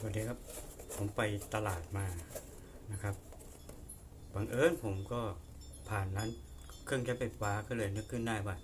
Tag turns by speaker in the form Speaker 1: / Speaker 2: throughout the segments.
Speaker 1: สวัสดีครับ ผมไปตลาดมานะครับบังเอิญผมก็ผ่านร้านเครื่องใช้ไฟฟ้าก็เลยนึกขึ้นได้ว่า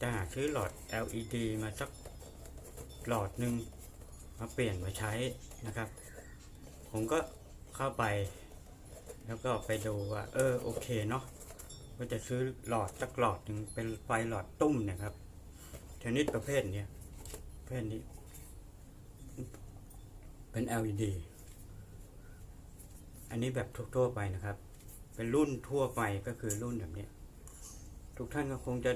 Speaker 1: จะหาซื้อหลอด LED มาสักหลอดหนึ่งมาเปลี่ยนมาใช้นะครับ ผมก็เข้าไป แล้วก็ไปดูว่า เออโอเคเนาะว่าจะซื้อหลอดสักหลอดหนึ่งเป็นไฟหลอดตุ้มเนี่ยครับชนิดประเภทเนี้ยประเภทนี้ เป็น LED อันนี้แบบทั่วๆไปนะครับ เป็นรุ่นทั่วไปก็คือรุ่นแบบนี้ ทุกท่านก็คงจะ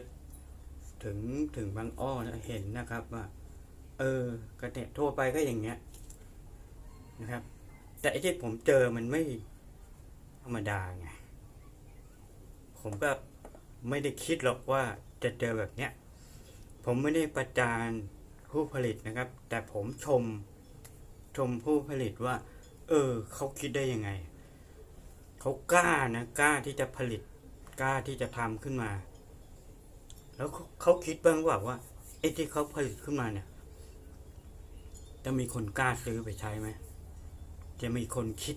Speaker 1: ถึงถึงบางอ้อนะเห็นนะครับว่า เออกระเตะทั่วไปก็อย่างเงี้ยนะครับ แต่ไอ้ที่ผมเจอมันไม่ธรรมดาไง ผมก็ไม่ได้คิดหรอกว่าจะเจอแบบเนี้ย ผมไม่ได้ประจานผู้ผลิตนะครับ แต่ผมชม ชมผู้ผลิตว่า เออ เขาคิดได้ยังไง เขากล้านะกล้าที่จะผลิต กล้าที่จะทำขึ้นมา แล้วเขาเขาคิดบ้างว่าว่าไอ้ที่เขาผลิตขึ้นมาเนี่ย จะมีคนกล้าซื้อไปใช้ไหมจะมีคนคิด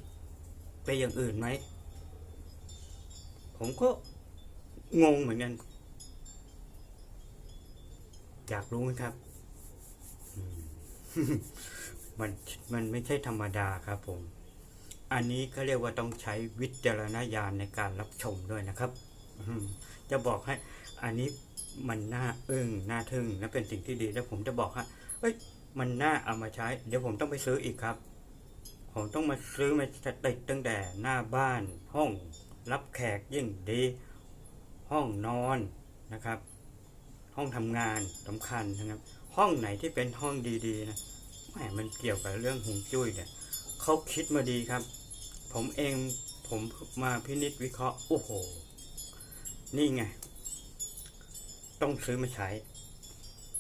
Speaker 1: ไปอย่างอื่นไหม ผมก็งงเหมือนกัน อยากรู้ไหมครับ มันมันไม่ใช่ธรรมดาครับผม อันนี้ก็เรียกว่าต้องใช้วิจารณญาณในการรับชมด้วยนะครับจะบอกให้ อันนี้มันน่าอึ้งน่าทึ่งและเป็นสิ่งที่ดี แล้วผมจะบอกฮะเอ้ย มันน่าเอามาใช้ เดี๋ยวผมต้องไปซื้ออีกครับ ผมต้องมาซื้อมาติดตั้งแต่หน้าบ้าน ห้อง รับแขกยิ่งดี ห้องนอนนะครับ ห้องทำงานสำคัญนะครับ ห้องไหนที่เป็นห้องดีๆนะ แหมมันเกี่ยวกับเรื่องหงจุ้ยเนี่ยเขาคิดมาดีครับ ผมเองผมมาพินิจวิเคราะห์โอ้โห นี่ไง ต้องซื้อมาใช้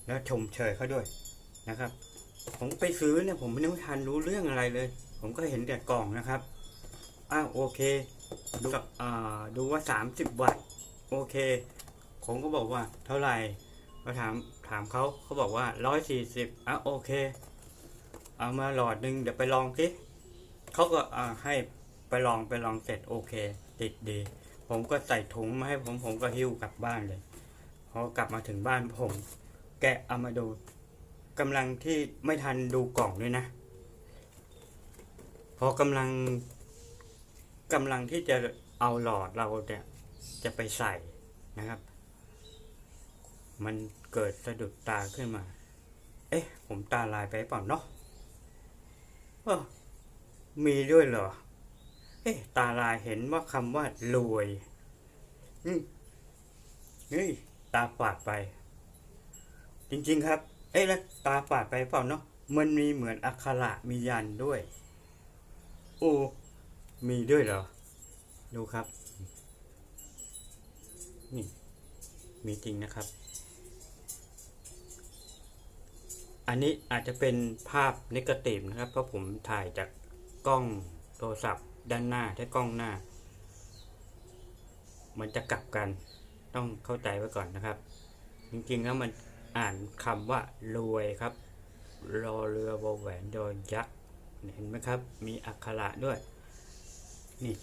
Speaker 1: แล้วชมเชยเขาด้วยนะครับ ผมไปซื้อเนี่ยผมไม่ได้ทันรู้เรื่องอะไรเลย ผมก็เห็นแต่กล่องนะครับอ้าวโอเค ดูอ่าดูว่า 30 วัตต์โอเค ผมก็บอกว่าเท่าไหร่ก็ถามถามเขาเขาบอกว่า 140อะโอเค เอามาหลอดหนึ่งเดี๋ยวไปลองสิเขาก็าให้ไปลองไปลองเสร็จโอเค ติดดี ผมก็ใส่ถุงมาให้ผมผมก็หิ้วกลับบ้านเลยพอกลับมาถึงบ้านผม แกะเอามาดูกำลังที่ไม่ทันดูกล่องด้วยนะพอกำลังกำลังที่จะเอาหลอดเราเนี่ยจะไปใส่นะครับ มันเกิดสะดุดตาขึ้นมา เอ๊ะ ผมตาลายไปเปล่าเนาะ มีด้วยเหรอ เอ๊ะตาลายเห็นว่าคำว่ารวยอืมเฮ้ย ตาฝาดไป จริง ๆ ครับ เอ๊ะแล้วตาฝาดไปเปล่าเนาะ มันมีเหมือนอักขระมียันด้วย โอ้ มีด้วยเหรอ ดูครับ นี่ มีจริงนะครับ อันนี้อาจจะเป็นภาพนกาทีฟนะครับ เพราะผมถ่ายจากกล้องโทรศัพท์ด้านหน้าถ้ากล้องหน้า มันจะกลับกันต้องเข้าใจไว้ก่อนนะครับ จริงๆแล้วมันอ่านคำว่ารวยครับรอเรือวอแหวนดอยักษ์เห็นไหมครับ มีอักขระด้วย นี่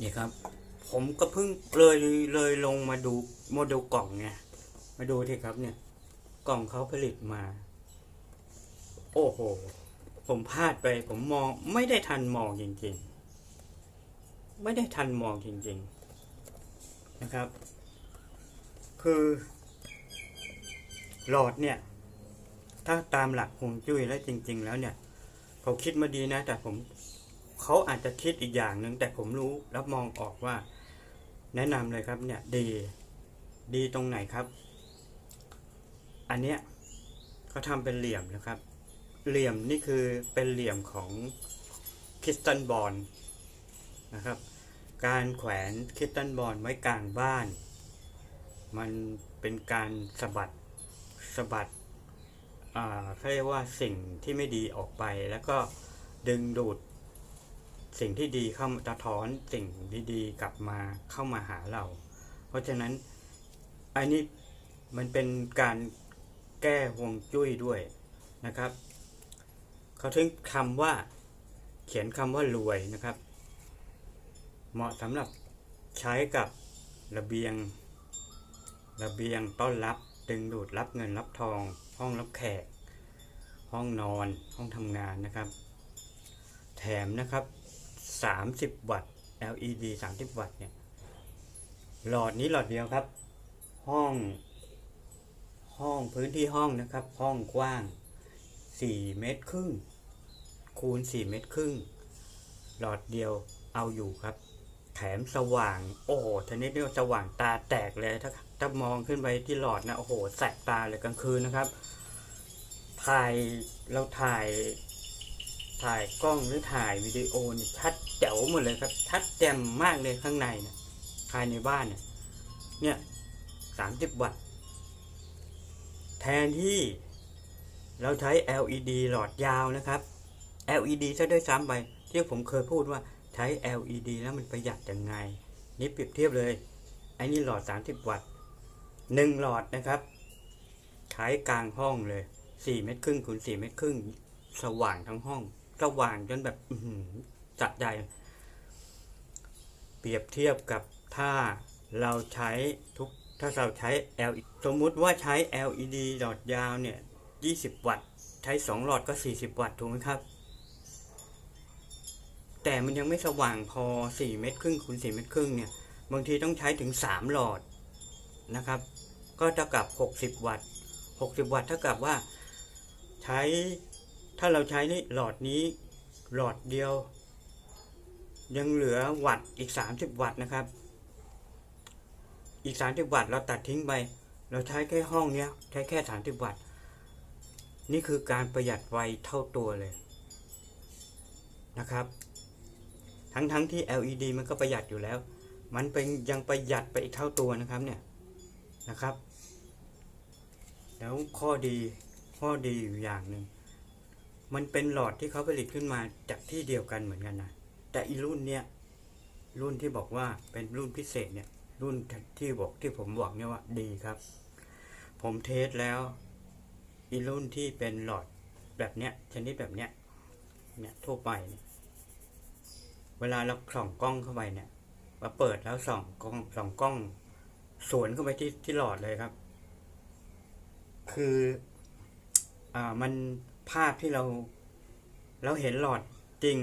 Speaker 1: นี่ครับ ผมก็เพิ่งเลยเลยลงมาดูโมเดลกล่องไงมาดูทีครับเนี่ย กล่องเขาผลิตมา โอ้โห ผมพลาดไป ผมมองไม่ได้ทันมองจริงๆ ไม่ได้ทันมองจริงๆนะครับ คือหลอดเนี่ย ถ้าตามหลักฮวงจุ้ยแล้วจริง ๆ แล้วเนี่ย เขาคิดมาดีนะ แต่ผมเขาอาจจะคิดอีกอย่างหนึ่งแต่ผมรู้แล้วมองออกว่า แนะนำเลยครับเนี่ยดี ดีตรงไหนครับ อันเนี้ยเขาทำเป็นเหลี่ยมนะครับ เหลี่ยมนี่คือเป็นเหลี่ยมของคริสตันบอลนะครับ การแขวนคริสตันบอลไว้กลางบ้าน มันเป็นการสะบัดสะบัดเขาเรียกว่าสิ่งที่ไม่ดีออกไป แล้วก็ดึงดูดสิ่งที่ดีเข้ามาสะท้อนสิ่งดีๆกลับมาเข้ามาหาเรา เพราะฉะนั้นอันนี้มันเป็นการ แก้ห่วงจุ้ยด้วยนะครับเขาถึงคำว่าเขียนคำว่ารวยนะครับ เหมาะสำหรับใช้กับระเบียง ระเบียงต้อนรับดึงดูดรับเงินรับทอง ห้องรับแขก ห้องนอน ห้องทำงานนะครับ แถมนะครับ 30 วัตต์ LED 30 วัตต์เนี่ยหลอดนี้หลอดเดียวครับ ห้อง ห้องพื้นที่ห้องนะครับ ห้องกว้าง 4 เมตรครึ่ง คูณ 4 เมตรครึ่ง หลอดเดียวเอาอยู่ครับ แถมสว่าง โอ้โหทีนี้เรียกว่สว่างตาแตกเลย ถ้าถ้ามองขึ้นไปที่หลอดนะ โอ้โห แสบตาเลยกลางคืนนะครับ ถ่าย เราถ่าย ถ่ายกล้องหรือถ่ายวิดีโอนี่ชัดแจ๋วหมดเลยครับ ชัดแจ่มมากเลยข้างในเนี่ยภายในบ้านเนี่ยเนี่ยสามสิบวัตต์ แทนที่เราใช้ LED หลอดยาวนะครับ LED ซะด้วยซ้ำไปที่ผมเคยพูดว่าใช้ LED แล้วมันประหยัดยังไง นี่เปรียบเทียบเลยไอ้นี่หลอด 30 วัตต์หนึ่งหลอดนะครับใช้กลางห้องเลย 4 เมตรครึ่งคูณ4เมตรครึ่งสว่างทั้งห้อง สว่างจนแบบจัดใจ เปรียบเทียบกับถ้าเราใช้ทุก ถ้าเราใช้ LED สมมุติว่าใช้ LED หลอดยาวเนี่ย 20 วัตต์ ใช้ 2 หลอดก็ 40 วัตต์ถูกไหมครับ แต่มันยังไม่สว่างพอ 4 เมตรครึ่งคูณ4เมตรครึ่งเนี่ย บางทีต้องใช้ถึง 3 หลอดนะครับ ก็เท่ากับ 60 วัตต์ 60 วัตต์เท่ากับว่าใช้ ถ้าเราใช้นี่หลอดนี้หลอดเดียว ยังเหลือวัตต์อีก 30 วัตต์นะครับ อีก30วัตต์เราตัดทิ้งไป เราใช้แค่ห้องเนี้ย ใช้แค่30วัตต์ นี่คือการประหยัดไฟเท่าตัวเลยนะครับ ทั้งๆทที่ LED มันก็ประหยัดอยู่แล้ว มันเป็นยังประหยัดไปอีกเท่าตัวนะครับเนี่ยนะครับ แล้วข้อดีข้อดีอยู่อย่างหนึ่งมันเป็นหลอดที่เขาผลิตขึ้นมาจากที่เดียวกันเหมือนกันนะแต่อีรุ่นเนี้ยรุ่นที่บอกว่าเป็นรุ่นพิเศษเนี่ย รุ่นที่บอกที่ผมบอกเนี่ยว่าดีครับ ผมเทสแล้วอีรุ่นที่เป็นหลอดแบบเนี้ยชนิดแบบเนี้ยเนี่ยทั่วไปเเวลาเราส่องกล้องเข้าไปเนี่ยมาเปิดแล้วส่องกล้องส่องกล้อง สวนเข้าไปที่ที่หลอดเลยครับ คืออ่ามันภาพที่เรา เราเห็นหลอดจริง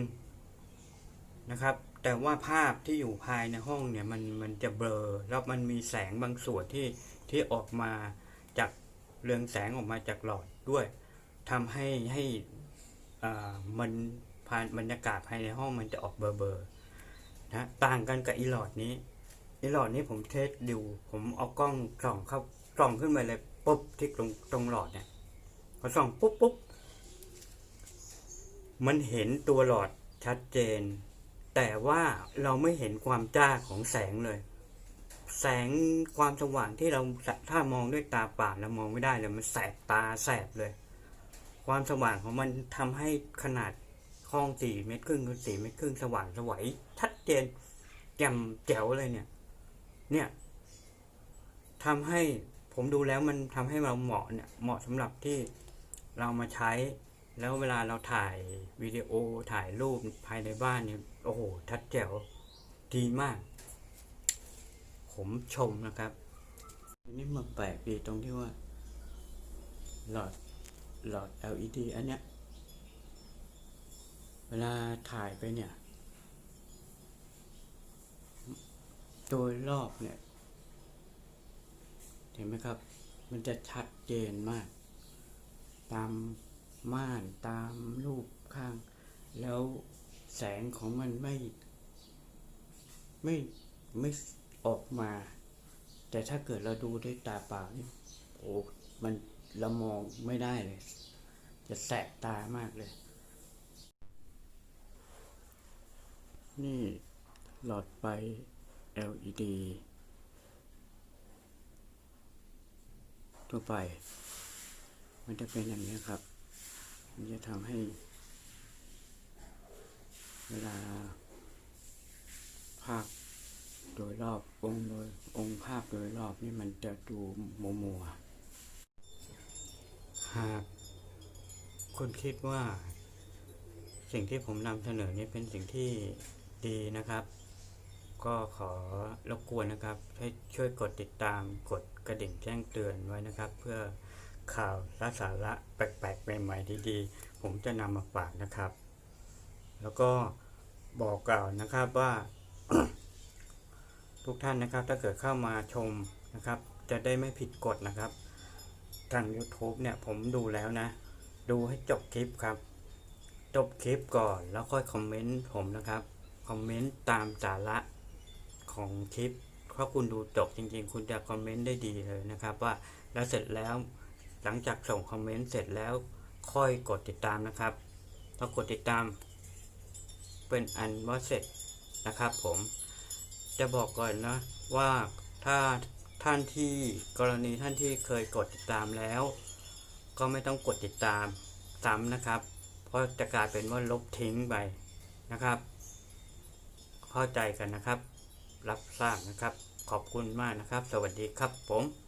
Speaker 1: นะครับ แต่ว่าภาพที่อยู่ภายในห้องเนี่ยมันมันจะเบลอแล้วมันมีแสงบางส่วนที่ที่ออกมาจากเรืองแสงออกมาจากหลอดด้วยทำให้ให้อ่ามันภายบรรยากาศภายในห้องมันจะออกเบลอๆนะต่างกันกับอีหลอดนี้อีหลอดนี้ผมเทสดูผมเอากล้องส่องเข้าส่องขึ้นไปเลยปุ๊บที่ตรงตรงหลอดเนี่ยพอส่องปุ๊บปุ๊บมันเห็นตัวหลอดชัดเจน แต่ว่าเราไม่เห็นความจ้าของแสงเลย แสงความสว่างที่เราถ้ามองด้วยตาเปล่าเรามองไม่ได้เลยมันแสบตาแสบเลย ความสว่างของมันทำให้ขนาดห้องสี่เมตรครึ่งคูณสี่เมตรครึ่งสว่างสวัยชัดเจนแจ่มแจ๋วเลยเนี่ย เนี่ยทำให้ผมดูแล้วมันทำให้เราเหมาะเนี่ยเหมาะสำหรับที่เรามาใช้ แล้วเวลาเราถ่ายวิดีโอถ่ายรูปภายในบ้านเนี่ยโอ้โหชัดแจ๋วดีมาก ผมชมนะครับนี้มาแปลกดีตรงที่ว่า หลอดหลอด LED อันเนี้ยเวลาถ่ายไปเนี่ย โดยรอบเนี่ย เห็นไหมครับ มันจะชัดเจนมาก ตาม ม่านตามรูปข้าง แล้วแสงของมันไม่ ไม่ไม่ออกมา แต่ถ้าเกิดเราดูด้วยตาเปล่านี่โอ้มันเรามองไม่ได้เลย จะแสบตามากเลย นี่หลอดไฟ LED ทั่วไป มันจะเป็นอย่างนี้ครับ มันจะทำให้ เวลา ภาพโดยรอบองค์โดยองค์ภาพโดยรอบนี่มันจะดูมัวมัวหากคนคิดว่า สิ่งที่ผมนำเสนอนี้เป็นสิ่งที่ดีนะครับ ก็ขอรบกวนนะครับ ให้ช่วยกดติดตามกดกระดิ่งแจ้งเตือนไว้นะครับ เพื่อ ข่าวและสาระแปลกๆใหม่ๆดีๆ ผมจะนำมาฝากนะครับ แล้วก็บอกกล่าวนะครับว่า ทุกท่านนะครับ ถ้าเกิดเข้ามาชมนะครับ จะได้ไม่ผิดกฎนะครับ ทาง YouTube เนี่ยผมดูแล้วนะ ดูให้จบคลิปครับ จบคลิปก่อนแล้วค่อยคอมเมนต์ผมนะครับ คอมเมนต์ตามสาระของคลิปถ้าคุณดูจบจริงๆ คุณจะคอมเมนต์ได้ดีเลยนะครับ ว่าแล้วเสร็จแล้ว หลังจากส่งคอมเมนต์เสร็จแล้วค่อยกดติดตามนะครับพอกดติดตาม เป็นอันว่าเสร็จนะครับ ผมจะบอกก่อนนะว่าถ้าท่านที่กรณีท่านที่เคยกดติดตามแล้ว ก็ไม่ต้องกดติดตามซ้ำนะครับ เพราะจะกลายเป็นว่าลบทิ้งไปนะครับ เข้าใจกันนะครับ รับทราบนะครับ ขอบคุณมากนะครับ สวัสดีครับผม